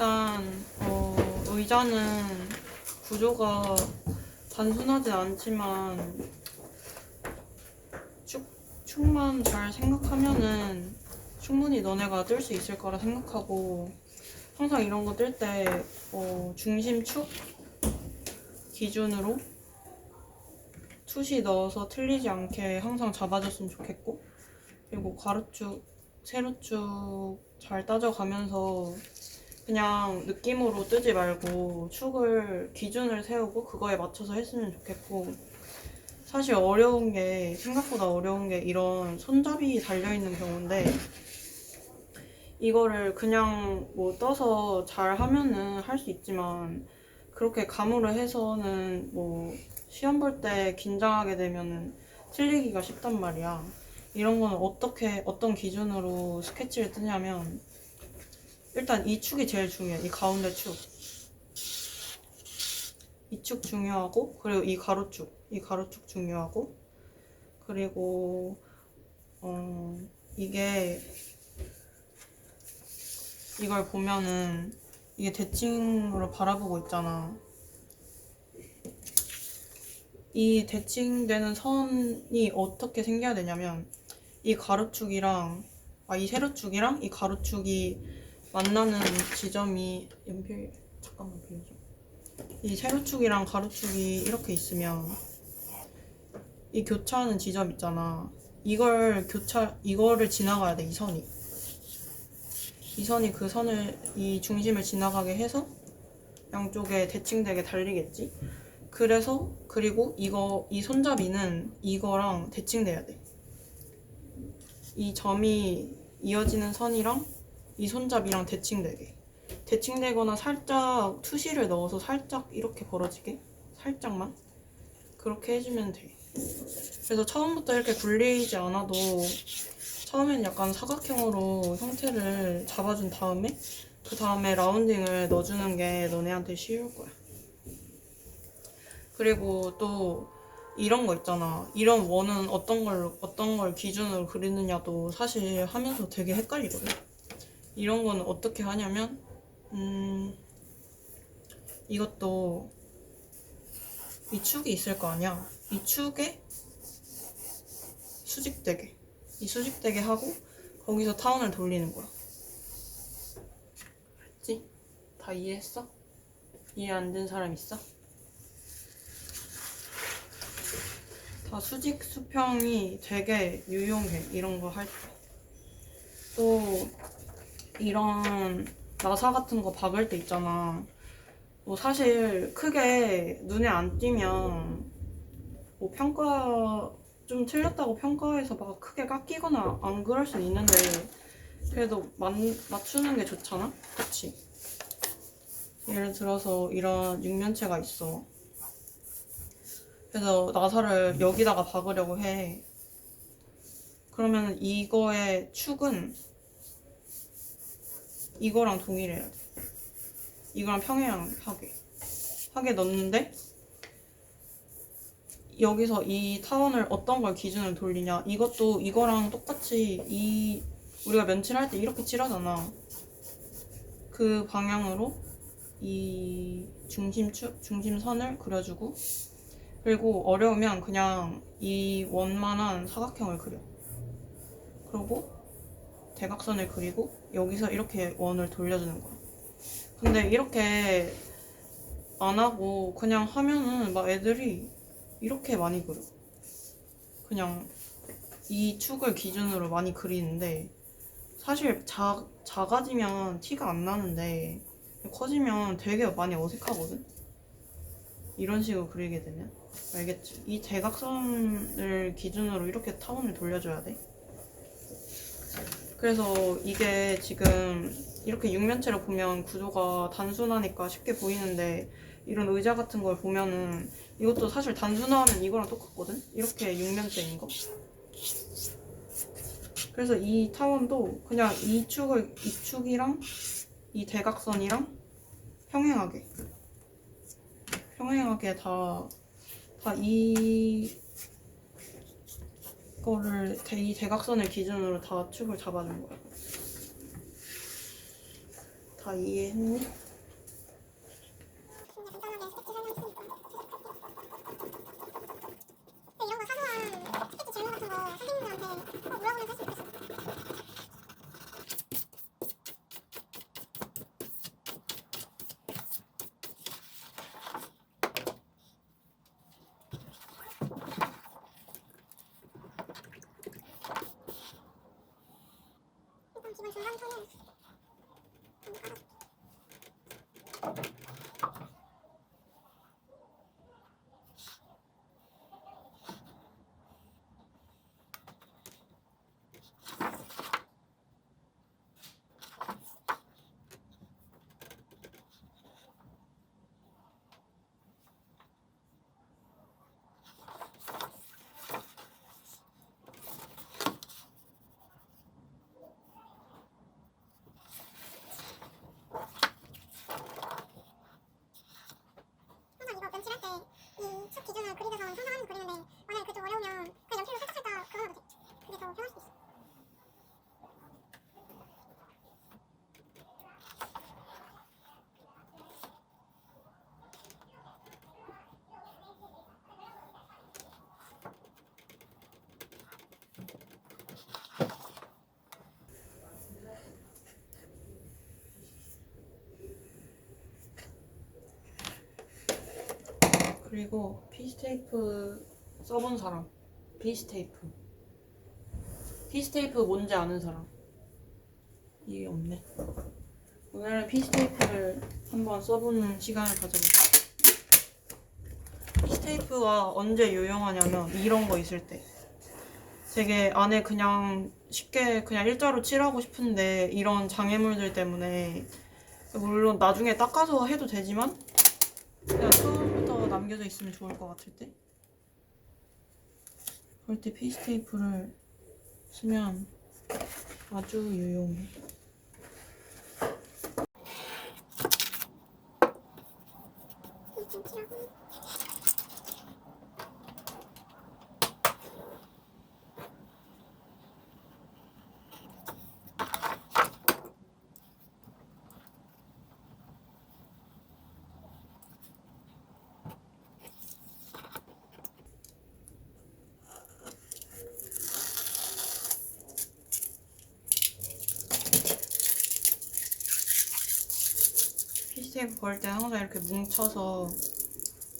일단 어, 의자는 구조가 단순하진 않지만 축, 축만 잘 생각하면은 충분히 너네가 뜰 수 있을 거라 생각하고 항상 이런 거 뜰때 어, 중심 축 기준으로 숱이 넣어서 틀리지 않게 항상 잡아줬으면 좋겠고 그리고 가로축, 세로축 잘 따져가면서 그냥 느낌으로 뜨지 말고 축을 기준을 세우고 그거에 맞춰서 했으면 좋겠고 사실 어려운 게 생각보다 어려운 게 이런 손잡이 달려 있는 경우인데 이거를 그냥 뭐 떠서 잘 하면은 할 수 있지만 그렇게 감으로 해서는 뭐 시험 볼 때 긴장하게 되면은 틀리기가 쉽단 말이야. 이런 거는 어떻게 어떤 기준으로 스케치를 뜨냐면 일단 이 축이 제일 중요해. 이 가운데 축. 이 축 중요하고 그리고 이 가로축. 이 가로축 중요하고 그리고 어 이게 이걸 보면은 이게 대칭으로 바라보고 있잖아. 이 대칭되는 선이 어떻게 생겨야 되냐면 이 가로축이랑 아 이 세로축이랑 이 가로축이 만나는 지점이 연필 잠깐만 빌려줘. 이 세로축이랑 가로축이 이렇게 있으면 이 교차하는 지점 있잖아. 이걸 교차 이거를 지나가야 돼 이 선이. 이 선이 그 선을 이 중심을 지나가게 해서 양쪽에 대칭되게 달리겠지. 그래서 그리고 이거 이 손잡이는 이거랑 대칭돼야 돼. 이 점이 이어지는 선이랑 이 손잡이랑 대칭되게. 대칭되거나 살짝 투시를 넣어서 살짝 이렇게 벌어지게 살짝만 그렇게 해주면 돼. 그래서 처음부터 이렇게 굴리지 않아도 처음엔 약간 사각형으로 형태를 잡아준 다음에 그 다음에 라운딩을 넣어주는 게 너네한테 쉬울 거야. 그리고 또 이런 거 있잖아. 이런 원은 어떤 걸 어떤 걸 기준으로 그리느냐도 사실 하면서 되게 헷갈리거든. 이런 거는 어떻게 하냐면 음 이것도 이 축이 있을 거 아니야. 이 축에 수직되게 이 수직되게 하고 거기서 타원을 돌리는 거야. 알지? 다 이해했어? 이해 안 된 사람 있어? 다 수직 수평이 되게 유용해. 이런 거 할 때. 또 이런 나사 같은 거 박을 때 있잖아. 뭐 사실 크게 눈에 안 띄면 뭐 평가 좀 틀렸다고 평가해서 막 크게 깎이거나 안 그럴 수 있는데 그래도 맞, 맞추는 게 좋잖아? 그치? 예를 들어서 이런 육면체가 있어. 그래서 나사를 여기다가 박으려고 해. 그러면 이거의 축은 이거랑 동일해야 돼. 이거랑 평행하게. 하게 넣는데 여기서 이 타원을 어떤 걸 기준으로 돌리냐 이것도 이거랑 똑같이 이 우리가 면칠할 때 이렇게 칠하잖아 그 방향으로 이 중심 축 중심선을 그려주고 그리고 어려우면 그냥 이 원만한 사각형을 그려 그리고 대각선을 그리고 여기서 이렇게 원을 돌려주는 거야 근데 이렇게 안 하고 그냥 하면은 막 애들이 이렇게 많이 그려. 그냥 이 축을 기준으로 많이 그리는데 사실 자, 작아지면 티가 안 나는데 커지면 되게 많이 어색하거든? 이런 식으로 그리게 되면 알겠지? 이 대각선을 기준으로 이렇게 타원을 돌려줘야 돼 그래서 이게 지금 이렇게 육면체를 보면 구조가 단순하니까 쉽게 보이는데 이런 의자 같은 걸 보면은 이것도 사실 단순화하면 이거랑 똑같거든? 이렇게 육면체인 거. 그래서 이 타원도 그냥 이 축을, 이 축이랑 이 대각선이랑 평행하게. 평행하게 다, 다 이, 거를, 대- 이 대각선을 기준으로 다 축을 잡아준 거야. 다다 이해했니? 이런 거 사소한 스피치 질문 같은 거 선생님들한테 꼭 물어보면서 할수 있겠어. 일단 기본 중간 톤은 좀 깔아. 항상 이거 면칠할 때 이 첫 기준을 그리면서 상상하면서 그리는데 만약에 그게 좀 어려우면 그냥 연필로 살짝 살짝 그어도 돼. 그게 더 편할 수도 있어. 그리고 피스테이프 써본 사람. 피스테이프. 피스테이프 뭔지 아는 사람. 이게 없네. 오늘은 피스테이프를 한번 써보는 시간을 가져볼게요. 피스테이프가 언제 유용하냐면 이런 거 있을 때. 되게 안에 그냥 쉽게 그냥 일자로 칠하고 싶은데 이런 장애물들 때문에 물론 나중에 닦아서 해도 되지만 그냥 남겨져 있으면 좋을 것 같을 때? 그럴 때 피스테이프를 쓰면 아주 유용해 테이프 걸때 항상 이렇게 뭉쳐서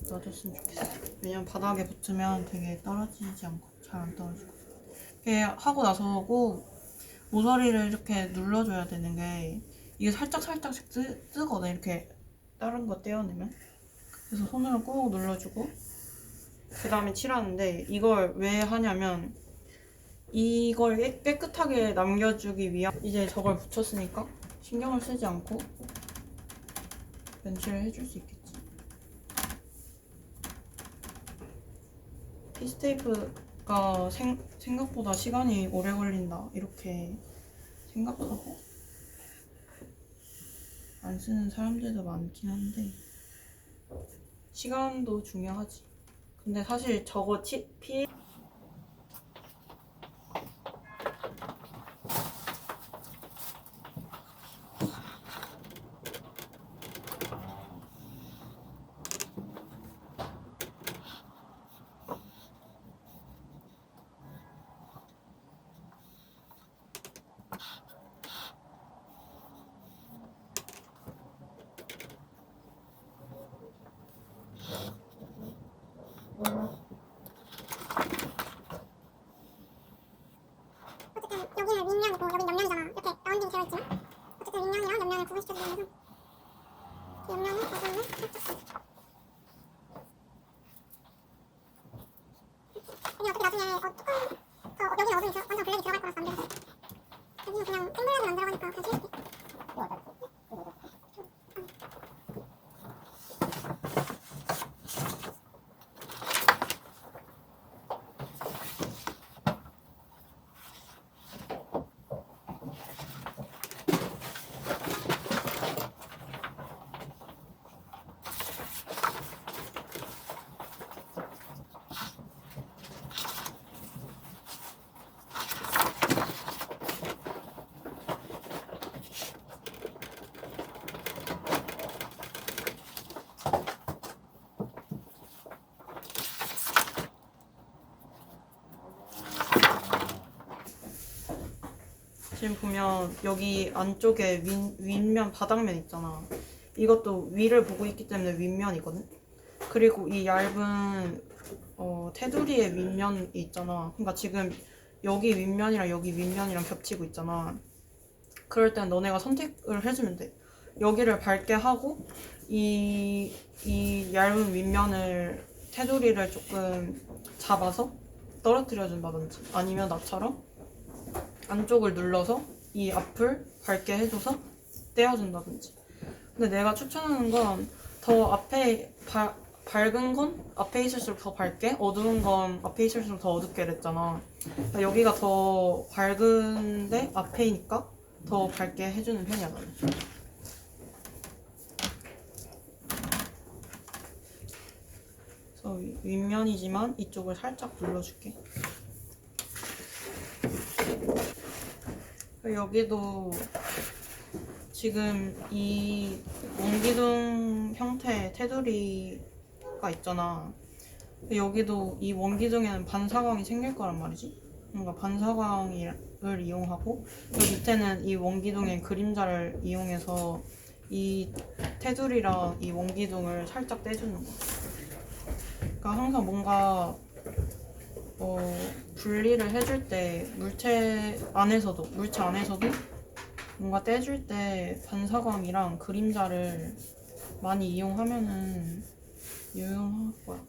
놔줬으면 좋겠어 왜냐면 바닥에 붙으면 되게 떨어지지 않고 잘 안 떨어지고. 이렇게 하고 나서 꼭 모서리를 이렇게 눌러줘야 되는 게 이게 살짝 살짝씩 뜨, 뜨거든 이렇게 다른 거 떼어내면. 그래서 손으로 꾹 눌러주고. 그 다음에 칠하는데 이걸 왜 하냐면 이걸 깨- 깨끗하게 남겨주기 위한 이제 저걸 붙였으니까 신경을 쓰지 않고 연출을 해줄 수 있겠지. 피스테이프가 생, 생각보다 시간이 오래 걸린다. 이렇게 생각하고. 안 쓰는 사람들도 많긴 한데. 시간도 중요하지. 근데 사실 저거 치, 피 지금 보면 여기 안쪽에 윗, 윗면 바닥면 있잖아. 이것도 위를 보고 있기 때문에 윗면이거든. 그리고 이 얇은 어, 테두리의 윗면이 있잖아. 그러니까 지금 여기 윗면이랑 여기 윗면이랑 겹치고 있잖아. 그럴 땐 너네가 선택을 해주면 돼. 여기를 밝게 하고 이, 이 얇은 윗면을 테두리를 조금 잡아서 떨어뜨려 준다든지 아니면 나처럼 안쪽을 눌러서 이 앞을 밝게 해줘서 떼어준다든지. 근데 내가 추천하는 건 더 앞에 바- 밝은 건 앞에 있을수록 더 밝게 어두운 건 앞에 있을수록 더 어둡게 됐잖아. 그러니까 여기가 더 밝은데 앞에니까 더 밝게 해주는 편이야 나는. 그래서 위- 윗면이지만 이쪽을 살짝 눌러줄게 여기도 지금 이 원기둥 형태의 테두리가 있잖아. 여기도 이 원기둥에는 반사광이 생길 거란 말이지. 그러니까 반사광을 이용하고 여기 밑에는 이 원기둥의 그림자를 이용해서 이 테두리랑 이 원기둥을 살짝 떼주는 거야. 그러니까 항상 뭔가 어, 분리를 해줄 때 물체 안에서도 물체 안에서도 뭔가 떼줄 때 반사광이랑 그림자를 많이 이용하면은 유용할 거야.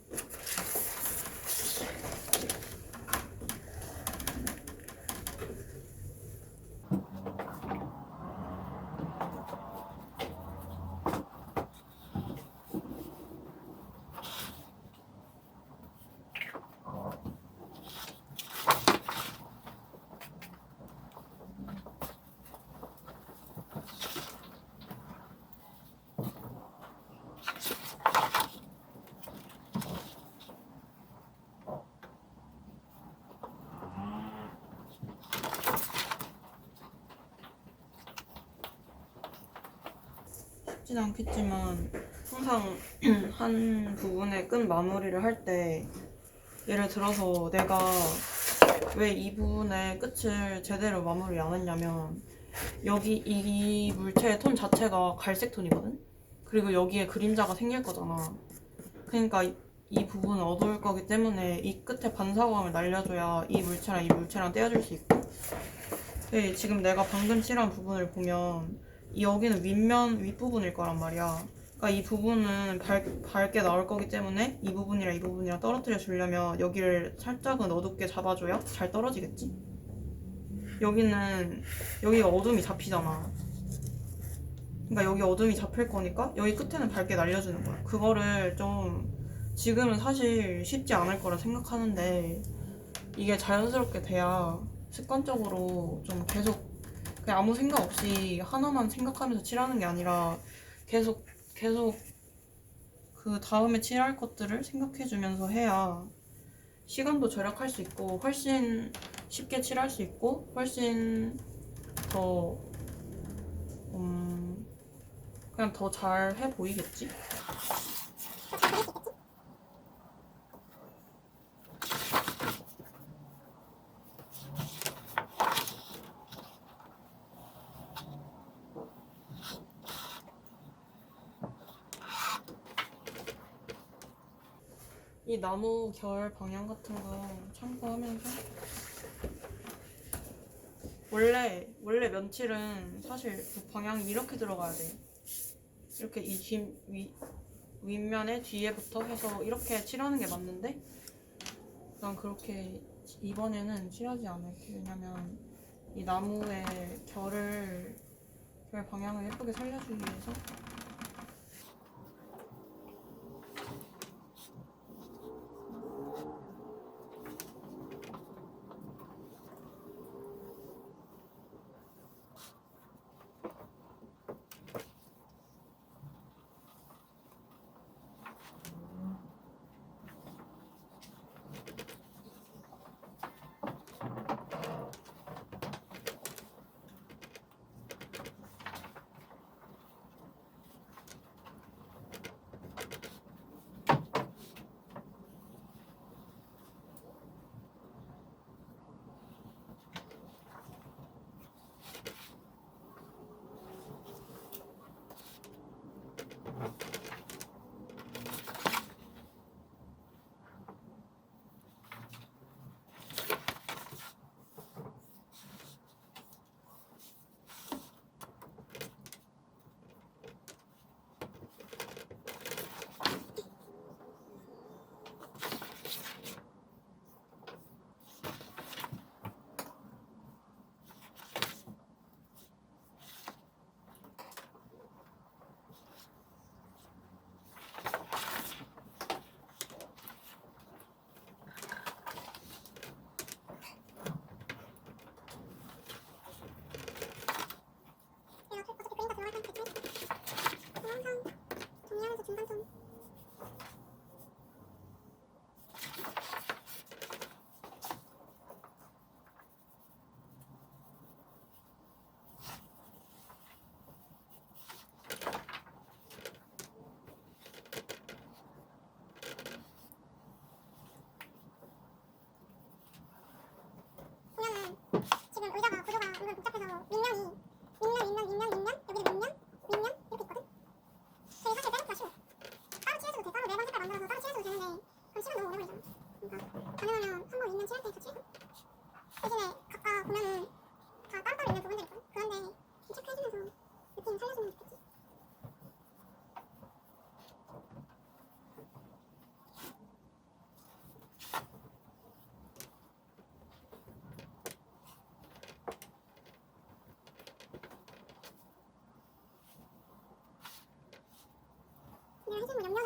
쉽진 않겠지만 항상 한 부분의 끝 마무리를 할 때 예를 들어서 내가 왜 이 부분의 끝을 제대로 마무리 안 했냐면 여기 이 물체의 톤 자체가 갈색 톤이거든? 그리고 여기에 그림자가 생길 거잖아. 그러니까 이, 이 부분은 어두울 거기 때문에 이 끝에 반사광을 날려줘야 이 물체랑 이 물체랑 떼어줄 수 있고 네, 지금 내가 방금 칠한 부분을 보면 이 여기는 윗면 윗부분일 거란 말이야. 그러니까 이 부분은 밝, 밝게 나올 거기 때문에 이 부분이랑 이 부분이랑 떨어뜨려 주려면 여기를 살짝은 어둡게 잡아줘야 잘 떨어지겠지. 여기는 여기가 어둠이 잡히잖아. 그러니까 여기 어둠이 잡힐 거니까 여기 끝에는 밝게 날려주는 거야. 그거를 좀 지금은 사실 쉽지 않을 거라 생각하는데 이게 자연스럽게 돼야 습관적으로 좀 계속 그냥 아무 생각 없이 하나만 생각하면서 칠하는 게 아니라 계속 계속 그 다음에 칠할 것들을 생각해주면서 해야 시간도 절약할 수 있고 훨씬 쉽게 칠할 수 있고 훨씬 더 음, 그냥 더 잘 해 보이겠지? 이 나무 결 방향 같은 거 참고하면서 원래 원래 면칠은 사실 그 방향이 이렇게 들어가야 돼. 이렇게 이 뒷, 위, 윗면에 뒤에부터 해서 이렇게 칠하는 게 맞는데 난 그렇게 이번에는 칠하지 않을게. 왜냐면 이 나무의 결을 결 방향을 예쁘게 살려주기 위해서 의자가 구조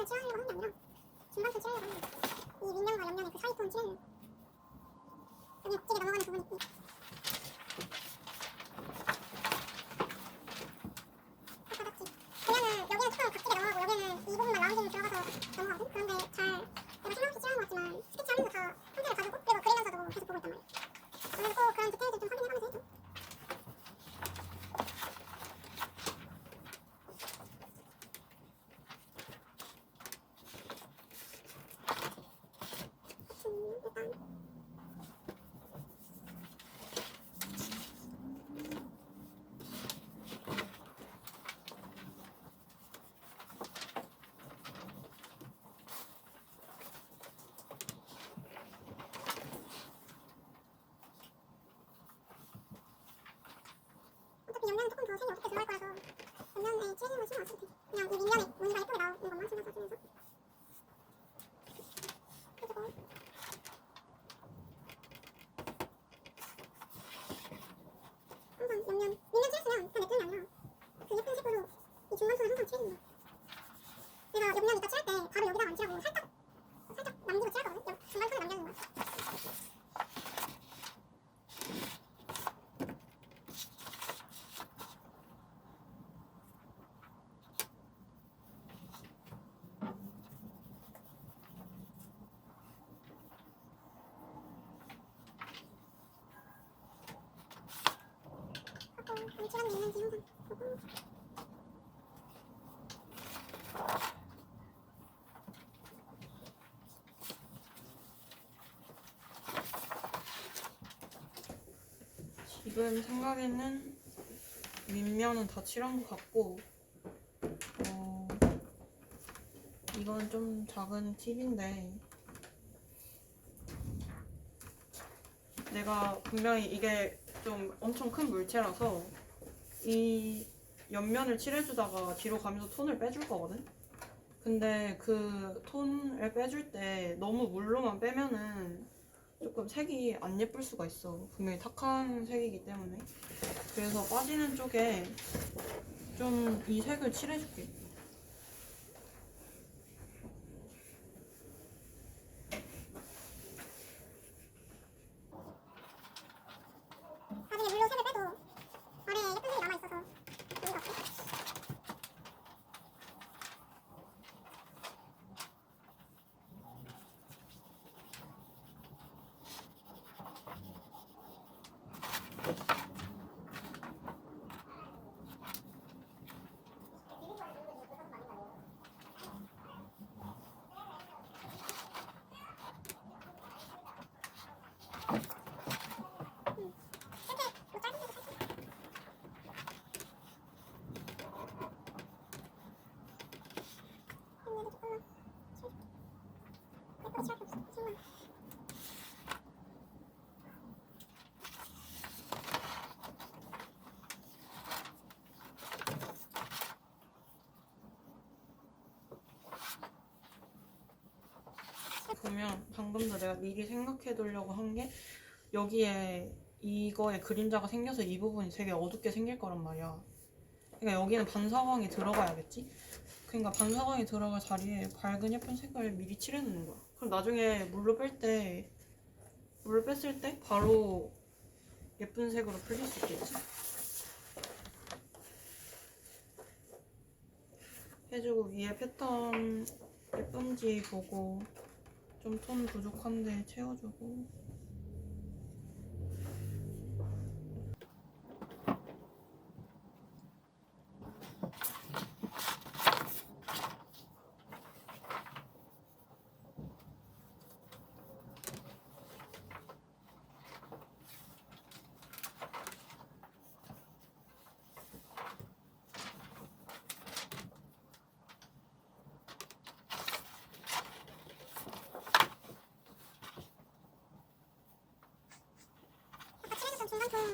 톤을 칠하려고 하는 게 아니라 중간 톤 칠하려고 하는. 이 윗면과 옆면의 그 사이 톤 칠하려고. 여기 억지게 넘어가는 부분이 있고. 딱 받았지. 그러면은 여기는 조금 각지게 넘어가고 여기는 이 부분만 라운딩 들어가서 넘어가거든. 그런데 잘 내가 생각없이 칠하는 것 같지만 스케치하면서 다 형태를 가지고 그리고 그리면서도 계속 보고 있단 말이야. 그래서 꼭 그런 디테일들 좀 확인해가면서 해줘. 음, 일단 어차피 옆면은 조금 더 색이 어둡게 들어갈 거라서 옆면에 칠해주는 건 신경 안 써도 돼. 그냥 이 윗면에 무늬가 예쁘게 나오는 것만 신경 써주면서 그리고 항상 옆면 윗면 칠했으면 다 냅두는 게 아니라 그 예쁜 색으로 이 중간 톤을 항상 칠해주는 거야. 내가 옆면 이따 칠할 때 바로 여기다가 안 칠하고 살짝 살짝 남기고 칠하거든. 옆 중간 톤을 남겨주는 거야. 지금 생각에는 윗면은 다 칠한 것 같고 어, 이건 좀 작은 팁인데 내가 분명히 이게 좀 엄청 큰 물체라서 이 옆면을 칠해주다가 뒤로 가면서 톤을 빼줄 거거든? 근데 그 톤을 빼줄 때 너무 물로만 빼면은 조금 색이 안 예쁠 수가 있어. 분명히 탁한 색이기 때문에. 그래서 빠지는 쪽에 좀 이 색을 칠해줄게. 나중에 물로 색을 빼도 아래에 예쁜 색이 남아있어서 의미가 없어 이렇게 뭐 짧은 데도 살짝 근데도 조금만 칠해줄게 예쁘게 칠할 게 없어 정말 보면 방금 도 내가 미리 생각해 두려고 한 게 여기에 이거에 그림자가 생겨서 이 부분이 되게 어둡게 생길 거란 말이야. 그러니까 여기는 반사광이 들어가야겠지? 그러니까 반사광이 들어갈 자리에 밝은 예쁜 색을 미리 칠해놓는 거야. 그럼 나중에 물로 뺄 때, 물로 뺐을 때 바로 예쁜 색으로 풀릴 수 있겠지? 해주고 위에 패턴 예쁜지 보고 좀 톤 부족한데 채워주고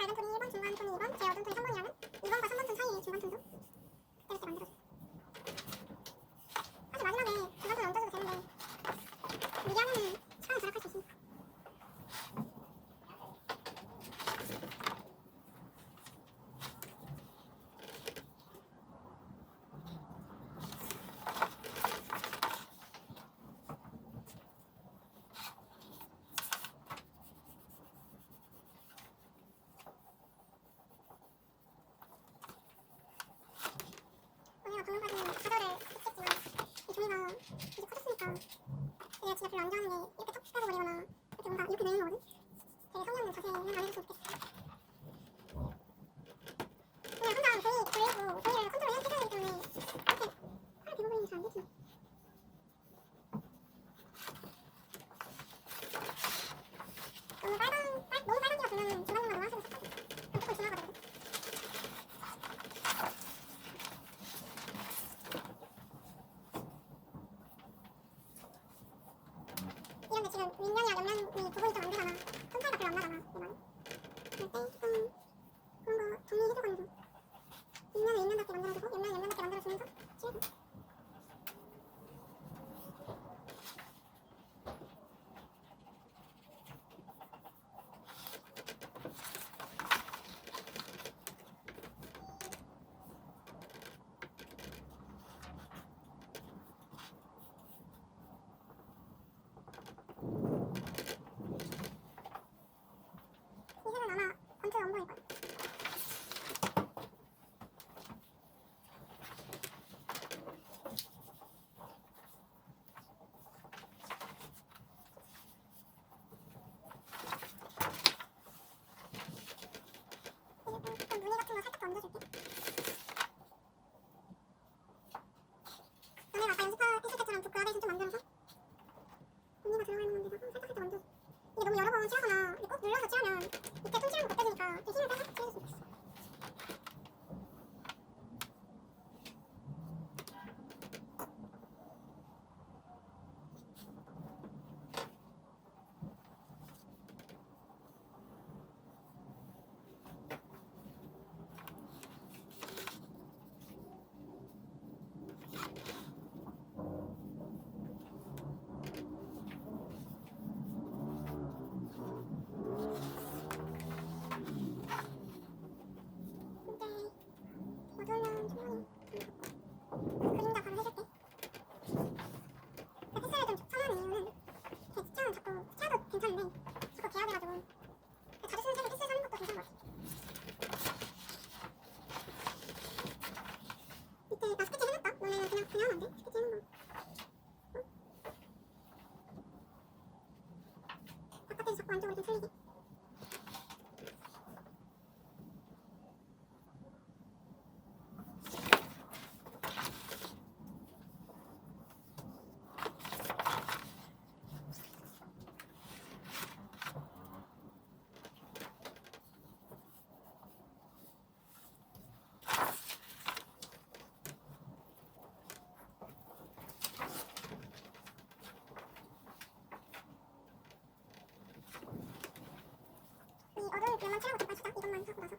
밝은 토니 1번, 중간 토니 2번, 제 어두운 토니 내가 진짜 별로 안 좋아하는 게 이렇게 턱 펴버리거나 이렇게 뭔가 이렇게 되는 거거든. 되게 성의 없는 해줬으면 좋겠어. 그냥 항상 종이 돌리고 종이를 컨트롤 해야 되기 때문에 이렇게 팔 비벼버리는 게 잘 안 되지. 너무 빨간, 빨, 너무 빨간 기가 보면 중간중간 하시고 싶거든. 그럼 조금 지나가거든. 이런데 지금 윗면이랑 옆면이 구분이 좀안 되잖아. 손차이가 별로 안 나잖아. 내 말은. 그럴 때 조금 그런 거 정리해주고 좀 윗면은 윗면답게 만들어주고 옆면은 옆면답게 만들어주면서 칠해줘. 이 색은 아마 번트가 안 보일 거야. 그리고 좀 무늬 같은 거 살짝 더 얹어줄게. 너네가 아까 연습했을 때처럼 그 그라데이션 좀 만들어서 무늬가 들어가 있는 데다가 살짝 살짝 얹어줘. 이게 너무 여러 번 칠하거나 꼭 눌러서 칠하면 밑에 손 칠하는 거 벗겨지니까 좀 힘을 빼서 칠해줬으면 좋겠어. 근데 어두우면 충분히 그림자 바로 해줄게. 그 햇살을 좀 선호하는 이유는 제 수채화는 자꾸 수채화도 괜찮은데 자꾸 개압해가지고 자주 쓰는 색을 햇살 사는 것도 괜찮은 것 같아. 밑에 나 스케치 해놨다. 너네는 그냥 그냥 하면 안 돼. 스케치 해놓은 거. 응? 바깥에서 자꾸 안쪽으로 좀 틀리게. 이 나서. 밑에 잡아주면서 그런데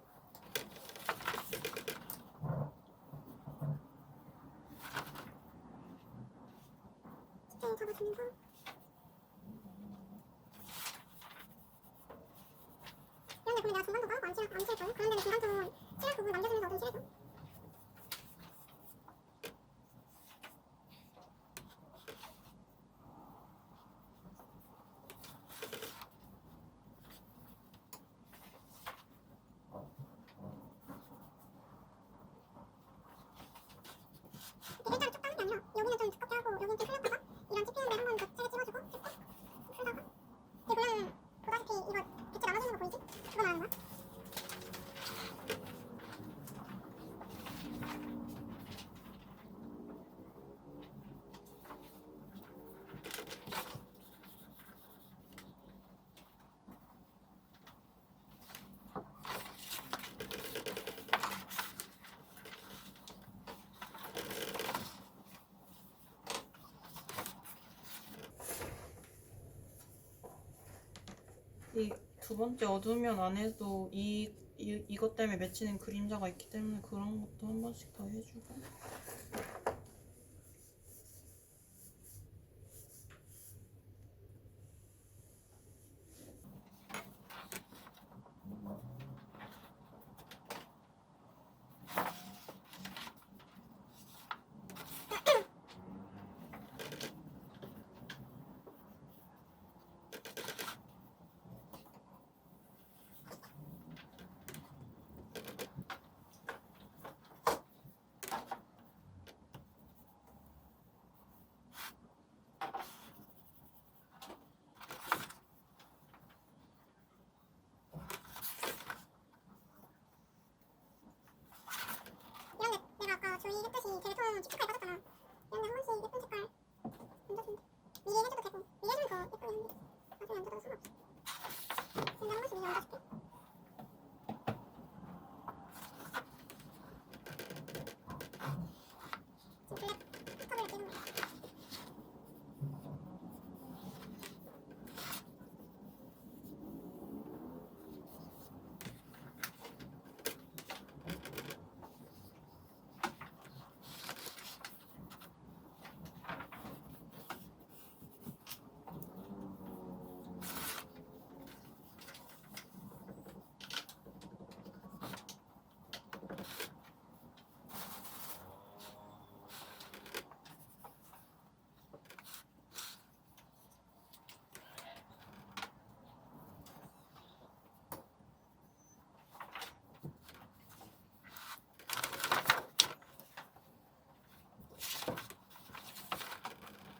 근데 내가 중간도 칠, 안 칠걸? 그런 데는 중간 좀 칠할 부분 남겨주면서 어둠 칠해줘. 이렇게 일자로 쭉 따는 게 아니라 여기는 좀 두껍게 하고 여기는 좀 흘렸다가 이런 찝히는데 한번 더 세게 찍어주고 찍고 풀다가 이게 보면 보다시피 이거 빛이 나눠지는 거 보이지? 그거 말하는 거야? 이 두 번째 어두우면 안에도 이, 이 이것 때문에 맺히는 그림자가 있기 때문에 그런 것도 한 번씩 더 해주고